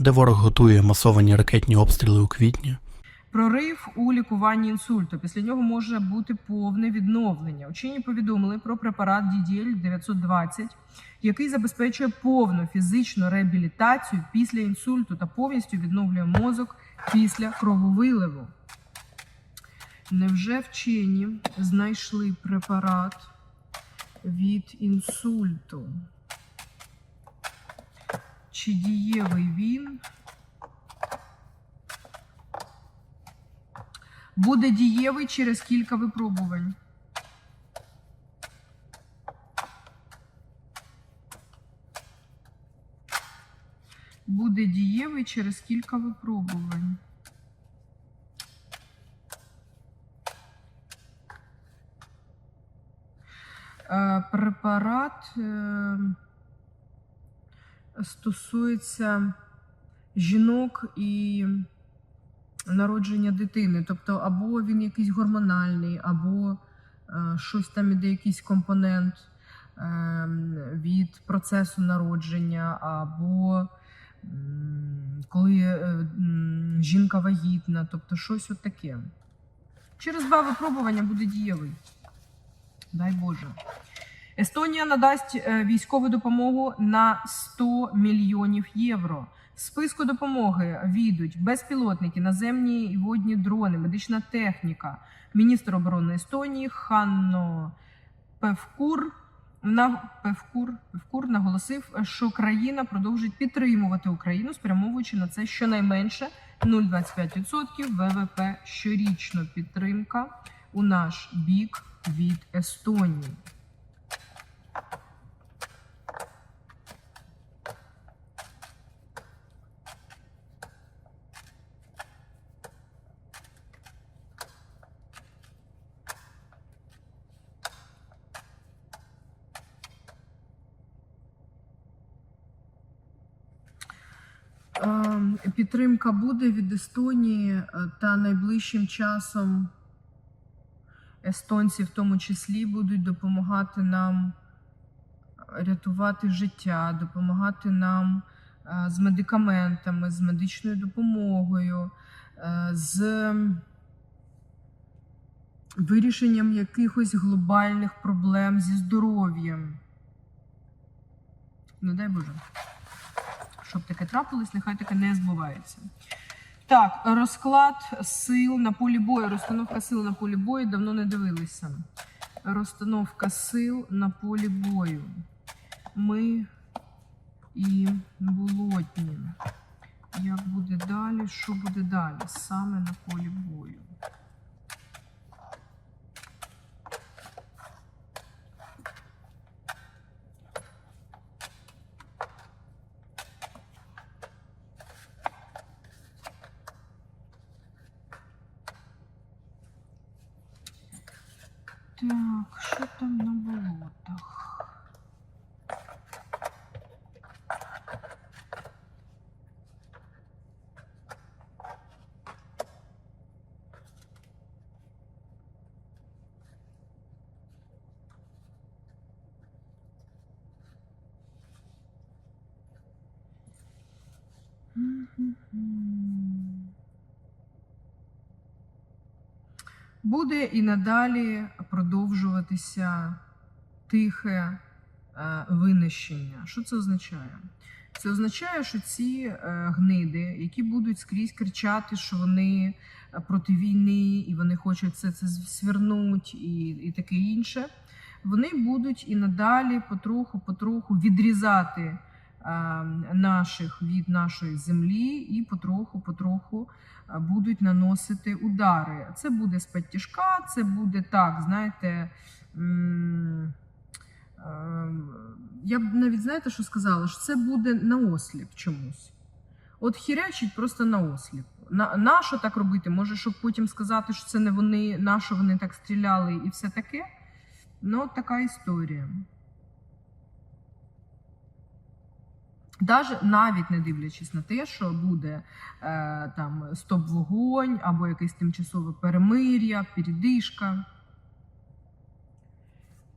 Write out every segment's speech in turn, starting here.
де ворог готує масовані ракетні обстріли у квітні. Прорив у лікуванні інсульту. Після нього може бути повне відновлення. Учені повідомили про препарат DDL 920, який забезпечує повну фізичну реабілітацію після інсульту та повністю відновлює мозок після крововиливу. Невже вчені знайшли препарат від інсульту? Чи дієвий він? буде дієвий через кілька випробувань. Буде дієвий через кілька випробувань. Е, Препарат е, стосується жінок і народження дитини. Тобто, або він якийсь гормональний, або е, щось там іде, якийсь компонент е, від процесу народження, або коли е, жінка вагітна, тобто щось от таке. Через два випробування буде дієвий. Дай Боже. Естонія надасть е, військову допомогу на 100 мільйонів євро. З списку допомоги війдуть безпілотники, наземні і водні дрони, медична техніка. Міністр оборони Естонії Ханно Певкур на Певкур, Певкур наголосив, що країна продовжить підтримувати Україну, спрямовуючи на це щонайменше 0,25% ВВП щорічно підтримка у наш бік від Естонії. Підтримка буде від Естонії е, та найближчим часом естонці, в тому числі, будуть допомагати нам рятувати життя, допомагати нам е, з медикаментами, з медичною допомогою, е, з вирішенням якихось глобальних проблем зі здоров'ям. Не дай Боже щоб таке трапилось, нехай таке не збувається. Так, розклад сил на полі бою. Розстановка сил на полі бою давно не дивилися. Розстановка сил на полі бою. Ми і болотні. Як буде далі? Що буде далі? Саме на полі бою. Так, що там на болотах? Буде і надалі продовжуватися тихе е, винищення. Що це означає? Це означає, що ці е, гниди, які будуть скрізь кричати, що вони е, проти війни і вони хочуть це, це свернуть і, і таке інше, вони будуть і надалі потроху-потроху відрізати наших від нашої землі і потроху-потроху е, будуть наносити удари. Це буде з це буде так, знаєте. ем, Я б навіть знаєте, що сказала? Що це буде на осліп чомусь. От хірячить просто на осліп. На, так робити? Може, щоб потім сказати, що це не вони, на що вони так стріляли і все таке. Ну, от така історія. Даже навіть не дивлячись на те, що буде е, там стоп-вогонь або якесь тимчасове перемир'я, передишка.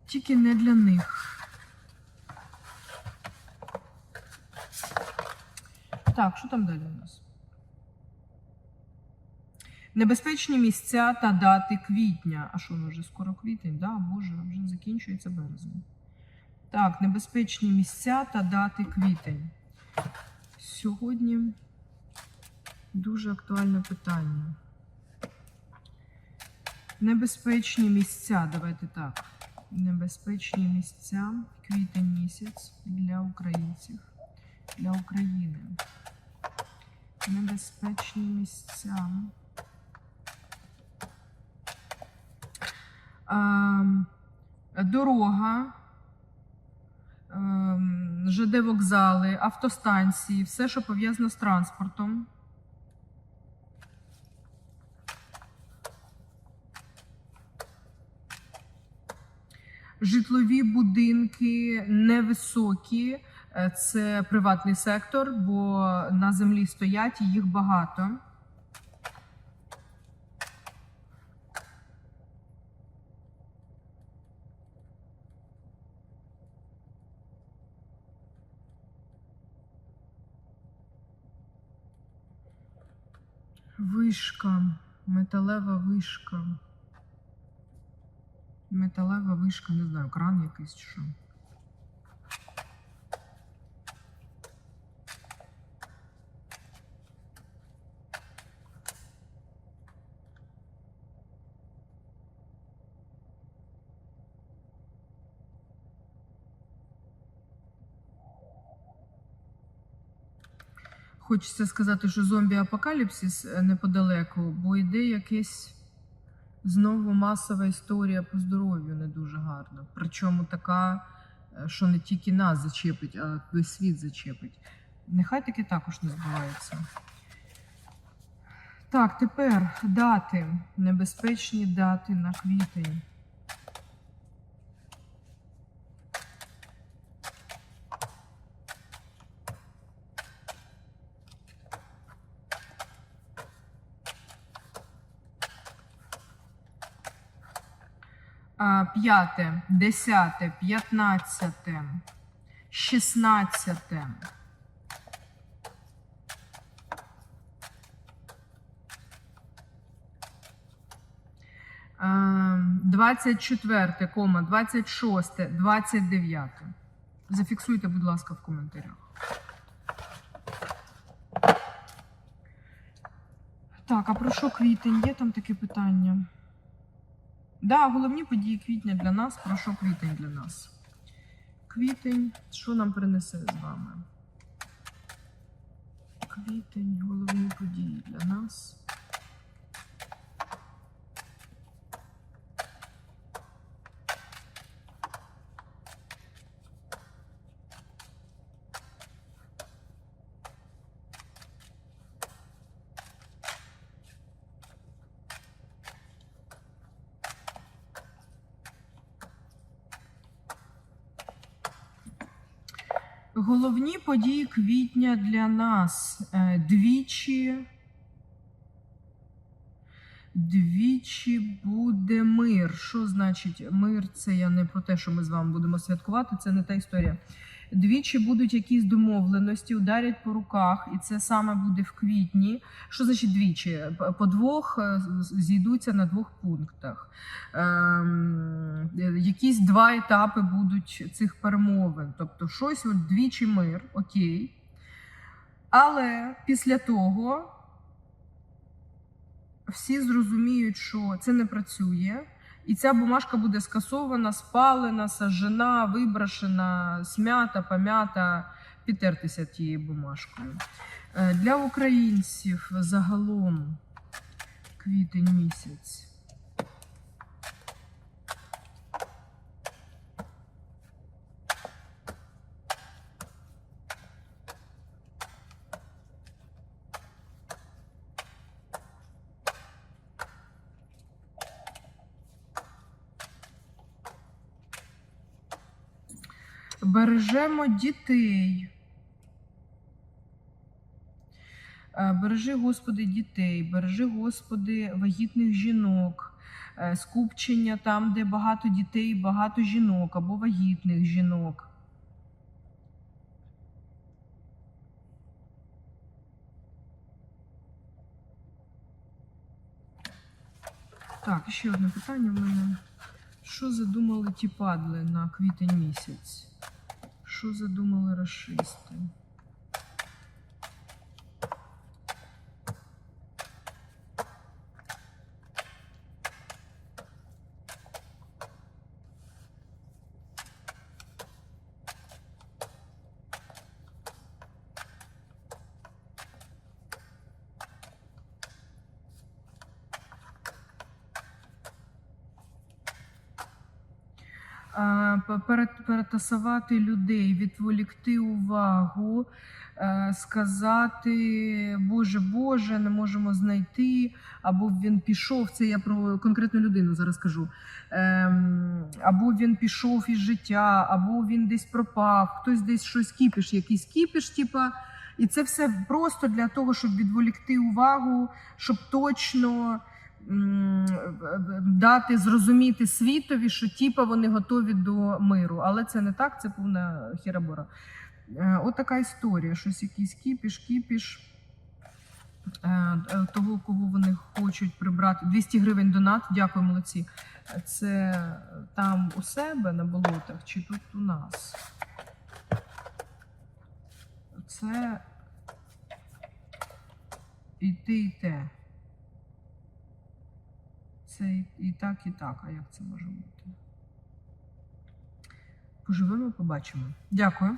Тільки не для них. Так, що там далі у нас? Небезпечні місця та дати квітня. А що, ну вже скоро квітень, да? Боже, вже закінчується березень. Так, небезпечні місця та дати квітень. Сьогодні дуже актуальне питання. Небезпечні місця, давайте так. Небезпечні місця, квітень місяць для українців, для України. Небезпечні місця. Ем, дорога, ЖД вокзали, автостанції, все, що пов'язано з транспортом. Житлові будинки невисокі, е, це приватний сектор, бо на землі стоять і їх багато. Вишка, металева вишка. Металева вишка, не знаю, кран якийсь чи що. Хочеться сказати, що зомбі-апокаліпсис е, неподалеку, бо йде якесь знову масова історія по здоров'ю не дуже гарна. Причому така, е, що не тільки нас зачепить, а весь світ зачепить. Нехай таке також не збувається. Так, тепер дати. Небезпечні дати на квітень. А, П'яте, десяте, п'ятнадцяте, шістнадцяте. Двадцять четверте, кома, двадцять шосте, двадцять дев'яте. Зафіксуйте, будь ласка, в коментарях. Так, а про що квітень? Є там таке питання? Да, головні події квітня для нас. Про що квітень для нас? Квітень, що нам принесе з вами? Квітень, головні події для нас. Головні події квітня для нас. Е, Двічі. Двічі буде мир. Що значить мир? Це я не про те, що ми з вами будемо святкувати, це не та історія. Двічі будуть якісь домовленості, ударять по руках, і це саме буде в квітні. Що значить двічі? По двох е, зійдуться на двох пунктах. Ем, якісь два етапи будуть цих перемовин. Тобто, щось от двічі мир, окей. Але після того всі зрозуміють, що це не працює, і ця бумажка буде скасована, спалена, сажена, вибрашена, смята, помята, підтертися тією бумажкою. Е, Для українців загалом квітень місяць. Бережемо дітей. Е, бережи, Господи, дітей, бережи, Господи, вагітних жінок, е, скупчення там, де багато дітей, багато жінок або вагітних жінок. Так, ще одне питання в мене. Що задумали ті падли на квітень місяць? Що задумали расисти? Перетасувати людей, відволікти увагу, е, сказати Боже, Боже, не можемо знайти, або він пішов. Це я про конкретну людину зараз кажу. Ем, Або він пішов із життя, або він десь пропав, хтось десь щось кіпіш, якийсь кіпіш, типа. І це все просто для того, щоб відволікти увагу, щоб точно дати зрозуміти світові, що типа вони готові до миру. Але це не так, це повна хірабора. Е, От така історія. Щось якийсь кіпіш, кіпіш. Е, е, Того, кого вони хочуть прибрати. 200 гривень донат. Дякую, молодці. Це там у себе на болотах чи тут у нас? Це і те, і те. Це і, так, і так. А як це може бути? Поживемо, побачимо. Дякую.